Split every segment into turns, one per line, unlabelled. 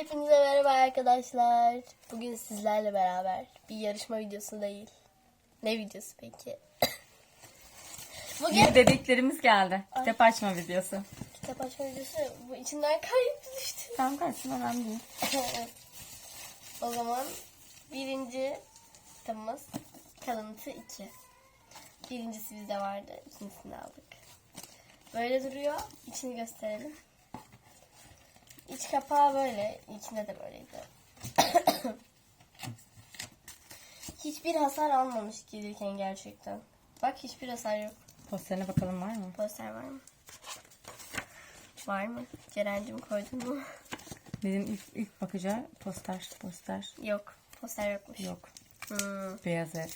Hepinize merhaba arkadaşlar. Bugün sizlerle beraber bir yarışma videosu değil. Ne videosu peki? Bugün
Yeni bebeklerimiz geldi. Kitap açma videosu.
kitap açma videosu bu içinden kayıp düştü.
Tamam kaçsın önemli değil.
o zaman birinci kitabımız kalıntı 2. Birincisi bizde vardı. ikincisini aldık. Böyle duruyor. İçini gösterelim. İç kapağı böyle. İçinde de böyleydi. hiçbir hasar almamış gelirken gerçekten. Bak hiçbir hasar yok.
Posterine bakalım var mı?
Poster var mı? Var mı? Ceren'cim koydun mu?
Benim ilk, ilk bakacağı poster. Poster
Yok. Poster yokmuş.
yok.
Hmm.
Beyaz ev.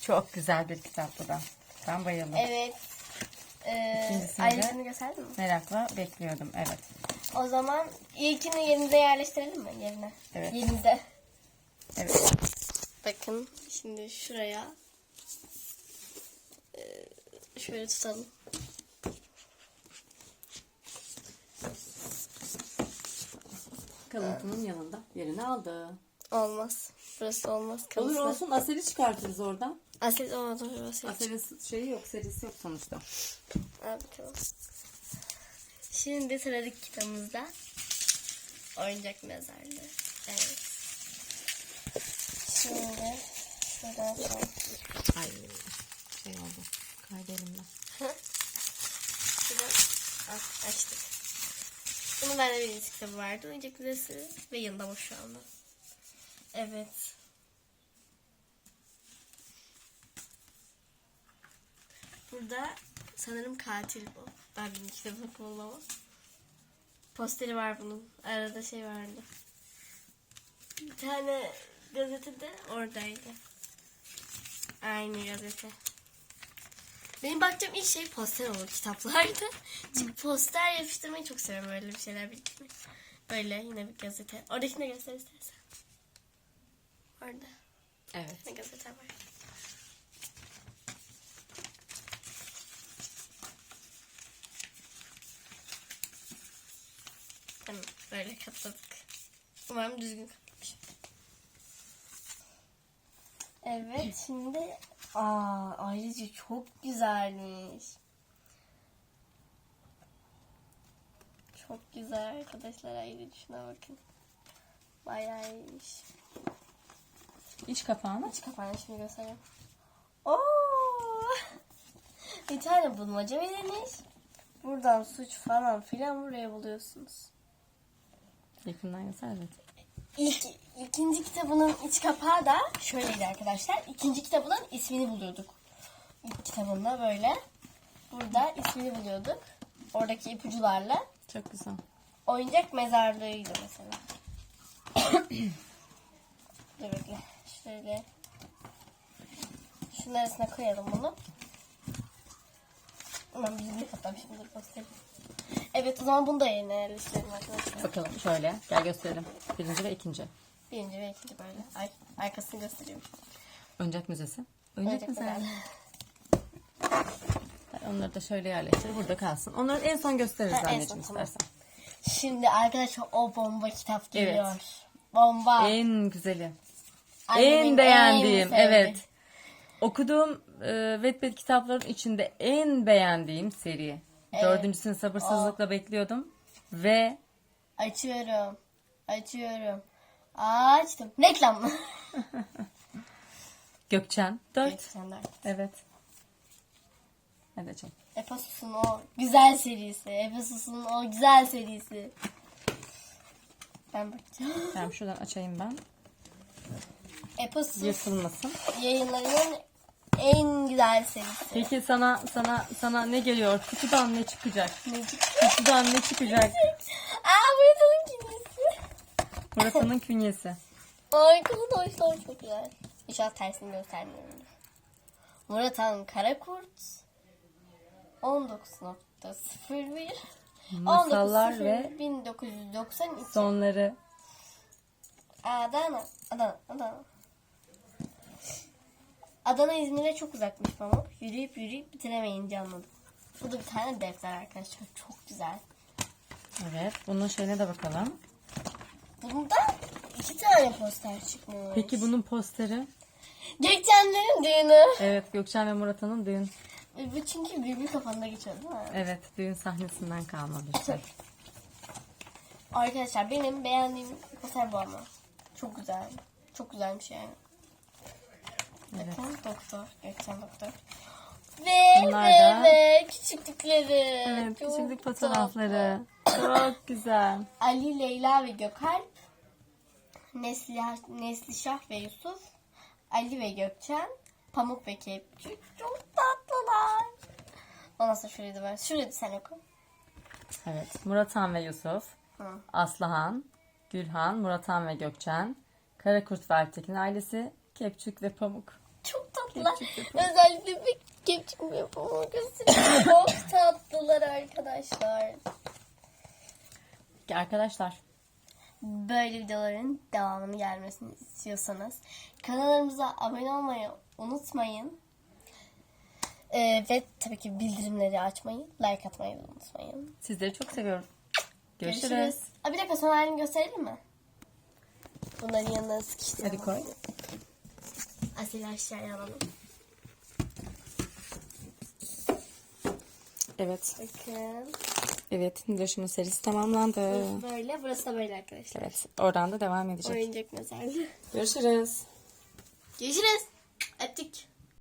Çok güzel bir kitap bu da. Ben bayıldım.
Evet. Ee,
İkincisini de-
ayrıntını gösterdin mi?
Merakla bekliyordum. Evet.
O zaman ilkini yerinize yerleştirelim mi? Yerine.
Evet.
Yerinize.
Evet.
Bakın şimdi şuraya ee, şöyle tutalım.
Kalıntının yanında yerini aldı.
Olmaz. Burası olmaz.
Olur
Kalırsa.
olsun Asel'i çıkartırız oradan.
Asil olmadı. Burası.
Asel'in şeyi yok, serisi yok sonuçta.
Al bakalım. Şimdi sıradaki kitabımızda oyuncak mezarlığı. Evet. Şimdi şuradan sonra
Ay şey oldu. Kaydı elimden.
şuradan ah, açtık. Bunun bende birinci kitabı vardı. Oyuncak müzesi ve yanında boş şu anda. Evet. Burada sanırım katil bu. Ben birinci kitabını ama. Posteri var bunun. Arada şey vardı. Bir tane gazete de oradaydı. Aynı gazete. Benim baktığım ilk şey poster olur kitaplarda. Çünkü poster yapıştırmayı çok seviyorum böyle bir şeyler biriktirmeyi. Böyle yine bir gazete. Oradakini de göster istersen. Orada
Evet.
ne gazete var. Tamam böyle katladık. Umarım düzgün katlamışım. Evet şimdi aa ayrıca çok güzelmiş. Çok güzel arkadaşlar ayrıca şuna bakın. Bayağı iyiymiş.
İç kapağını.
Aç kapağını şimdi göstereyim. Oo! Bir tane bulmaca verilmiş. Buradan suç falan filan buraya buluyorsunuz.
Yakından göster evet.
İlk, ikinci kitabının iç kapağı da şöyleydi arkadaşlar. İkinci kitabının ismini buluyorduk. İlk kitabında böyle. Burada ismini buluyorduk. Oradaki ipucularla.
Çok güzel.
Oyuncak mezarlığıydı mesela. Dur bekle. Şöyle. Şunun arasına koyalım bunu. Ulan bizim bir katlamışım. Dur göstereyim. Evet o zaman bunu da yerleştirelim arkadaşlar.
Bakalım şöyle. Gel gösterelim. Birinci ve ikinci.
Birinci ve ikinci böyle. Ay, arkasını gösteriyorum.
Oyuncak müzesi. Oyuncak müzesi. Onları da şöyle yerleştir. Burada kalsın. Onları en son gösteririz
Ha, en
anneciğim
son, tamam.
istersen.
Şimdi arkadaşlar o bomba kitap geliyor.
Evet.
Bomba.
En güzeli.
Annemin
en beğendiğim.
sevdiği.
evet. Okuduğum e, Wattpad kitapların içinde en beğendiğim seri. Dördüncüsünü sabırsızlıkla bekliyordum. Ve
Açıyorum. Açıyorum. Açtım. Reklam mı?
Gökçen 4.
Evet, sen de.
Evet. Hadi açalım.
Epasus'un o güzel serisi. Epasus'un o güzel serisi. Ben bakacağım.
Tamam şuradan açayım ben.
Epasus
Yırtılmasın.
yayınlarının en güzel serisi.
Peki sana sana sana ne geliyor? Kutudan ne çıkacak?
Ne?
Kutudan ne çıkacak?
Aa Murat'ın kimisi.
Murat'ın künyesi.
Arkalı taşlar çok güzel. İnşallah tersini göstermiyorum. Murat Han Karakurt 19.01
Masallar ve
1992
sonları.
Adana Adana Adana Adana İzmir'e çok uzakmış ama yürüyüp yürüyüp bitiremeyince anladım. Bu da bir tane defter arkadaşlar. Çok güzel.
Evet. Bunun şeyine de bakalım.
Bunda iki tane poster çıkmış.
Peki bunun posteri?
Gökçenlerin düğünü.
Evet Gökçen ve Murat'ın düğün.
E, Bu çünkü birbir kafanda geçiyor değil mi?
Evet düğün sahnesinden kalma bir şey.
Arkadaşlar benim beğendiğim poster bu ama. Çok güzel. Çok güzelmiş yani.
Evet.
Bakın doktor. Gökçen doktor. Ve
Bunlar
ve
da-
ve küçüklükleri.
Evet
Çok
küçüklük
tatlı.
fotoğrafları. Çok güzel.
Ali, Leyla ve Gökalp. Nesliha, Neslişah ve Yusuf. Ali ve Gökçen. Pamuk ve Kepçük. Çok tatlılar. Ondan sonra şurayı da ver. Şurayı da sen oku.
Evet Murathan ve Yusuf.
Hı.
Aslıhan, Gülhan, Murathan ve Gökçen. Karakurt ve Alptekin ailesi. Kepçük ve Pamuk.
Çok tatlılar. Özellikle bir Kepçük ve Pamuk göstereyim. Çok tatlılar arkadaşlar.
Arkadaşlar
Böyle videoların devamını gelmesini istiyorsanız kanallarımıza abone olmayı unutmayın. Ee, ve tabii ki bildirimleri açmayı, like atmayı unutmayın.
sizleri çok seviyorum. Görüşürüz.
Görüşürüz. Aa, bir dakika son halini gösterelim mi? Bunların yanına sıkıştıralım.
Hadi koy.
Asil aşağıya alalım.
Evet.
Bakın.
Evet Niloş'un serisi tamamlandı.
Böyle. Burası da böyle arkadaşlar.
Evet oradan da devam edecek.
Oyuncak mesela.
Görüşürüz.
Görüşürüz. Öptük.